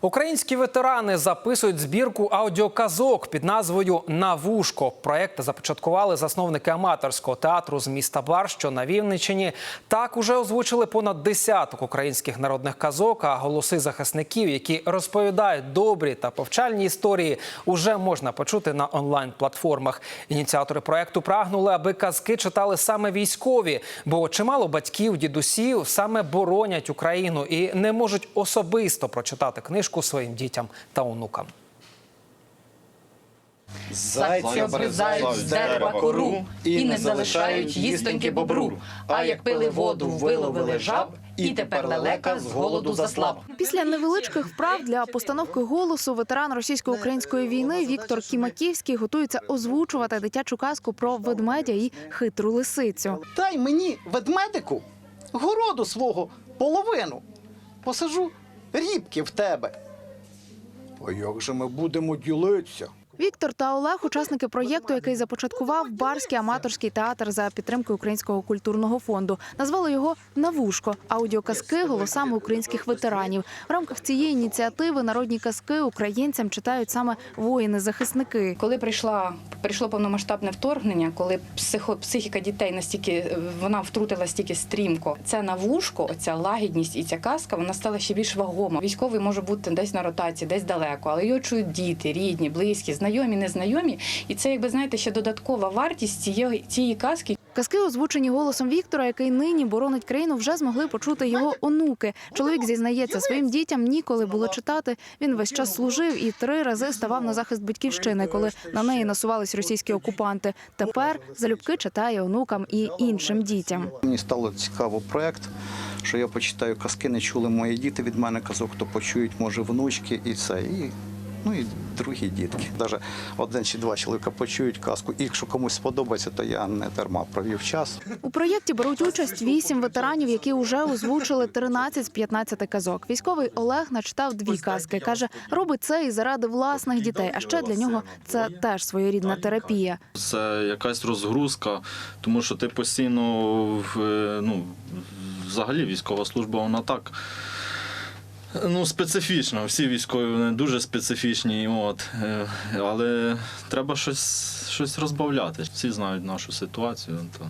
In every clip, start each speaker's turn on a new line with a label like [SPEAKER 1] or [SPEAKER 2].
[SPEAKER 1] Українські ветерани записують збірку аудіоказок під назвою Навушко. Проект започаткували засновники аматорського театру з міста Бар, що на Вінниччині. Так уже озвучили понад десяток українських народних казок. А голоси захисників, які розповідають добрі та повчальні історії, уже можна почути на онлайн-платформах. Ініціатори проекту прагнули, аби казки читали саме військові, бо чимало батьків, дідусів саме боронять Україну і не можуть особисто прочитати книжку своїм дітям та онукам.
[SPEAKER 2] Зайці обрізають з дерева кору і не залишають їстоньки бобру. А як пили воду, виловили жаб, і тепер лелека з голоду заслаб.
[SPEAKER 3] Після невеличких вправ для постановки голосу ветеран російсько-української війни Віктор Кімаківський готується озвучувати дитячу казку про ведмедя і хитру лисицю.
[SPEAKER 4] Дай мені ведмедику городу свого половину. Посажу рібки в тебе. А як же ми будемо ділитися?
[SPEAKER 3] Віктор та Олег учасники проєкту, який започаткував барський аматорський театр за підтримки Українського культурного фонду. Назвали його Навушко аудіоказки голосами українських ветеранів. В рамках цієї ініціативи народні казки українцям читають саме воїни-захисники.
[SPEAKER 2] Коли прийшла прийшло повномасштабне вторгнення, коли психо, психіка дітей настільки вона втрутилась стільки стрімко, це на вушко, ця лагідність і ця казка, вона стала ще більш вагома. Військовий може бути десь на ротації, десь далеко, але його чують діти, рідні, близькі, знайомі, незнайомі. І це, якби знаєте, ще додаткова вартість цієї цієї казки.
[SPEAKER 3] Казки, озвучені голосом Віктора, який нині боронить країну, вже змогли почути його онуки. Чоловік зізнається, своїм дітям ніколи було читати. Він весь час служив і три рази ставав на захист батьківщини, коли на неї насувались російські окупанти. Тепер залюбки читає онукам і іншим дітям.
[SPEAKER 4] Мені стало цікаво проект, що я почитаю казки, не чули мої діти від мене казок, то почують, може, внучки і це. І, ну і другі дітки. Навіть один чи два чоловіка почують казку. І якщо комусь сподобається, то я не дарма провів час.
[SPEAKER 3] У проєкті беруть участь вісім ветеранів, які вже озвучили 13 з 15 казок. Військовий Олег начитав дві казки. каже, робить це і заради власних дітей. А ще для нього це теж своєрідна терапія.
[SPEAKER 5] Це якась розгрузка, тому що ти постійно е, ну, взагалі військова служба, вона так. Ну, специфічна. Всі військові вони дуже специфічні. От. Е, Але треба щось, щось розбавляти. Всі знають нашу ситуацію. То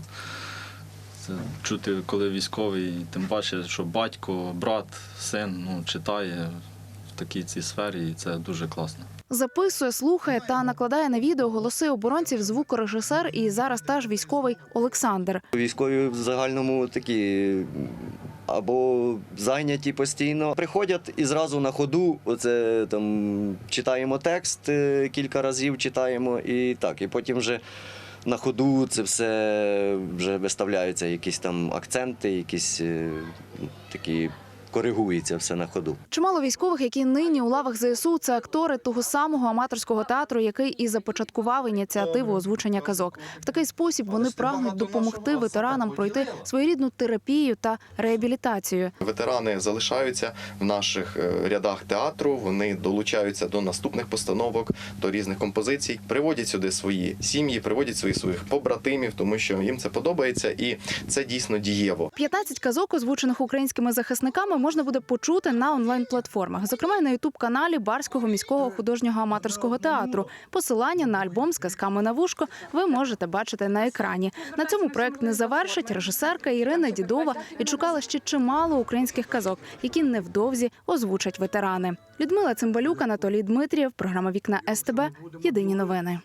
[SPEAKER 5] це чути, коли військовий, тим паче, що батько, брат, син ну, читає в такій цій сфері, і це дуже класно.
[SPEAKER 3] Записує, слухає та накладає на відео голоси оборонців звукорежисер і зараз теж військовий Олександр.
[SPEAKER 6] Військові в загальному такі або зайняті постійно. Приходять і зразу на ходу. Оце там читаємо текст е, кілька разів, читаємо і так. І потім вже на ходу це все вже виставляються якісь там акценти, якісь е, такі коригується все на ходу.
[SPEAKER 3] Чимало військових, які нині у лавах ЗСУ, це актори того самого аматорського театру, який і започаткував ініціативу озвучення казок. В такий спосіб вони прагнуть допомогти ветеранам пройти своєрідну терапію та реабілітацію.
[SPEAKER 7] Ветерани залишаються в наших е, рядах театру. Вони долучаються до наступних постановок, до різних композицій, приводять сюди свої сім'ї, приводять своїх своїх побратимів, тому що їм це подобається, і це дійсно дієво.
[SPEAKER 3] 15 казок, озвучених українськими захисниками, можна буде почути на онлайн-платформах, зокрема на ютуб-каналі Барського міського художнього аматорського театру. Посилання на альбом з казками на вушко ви можете бачити на екрані. На цьому проект не завершить. Режисерка Ірина Дідова відшукала ще чимало українських казок, які невдовзі озвучать ветерани. Людмила Цимбалюк, Анатолій Дмитрієв, програма Вікна СТБ. Єдині новини.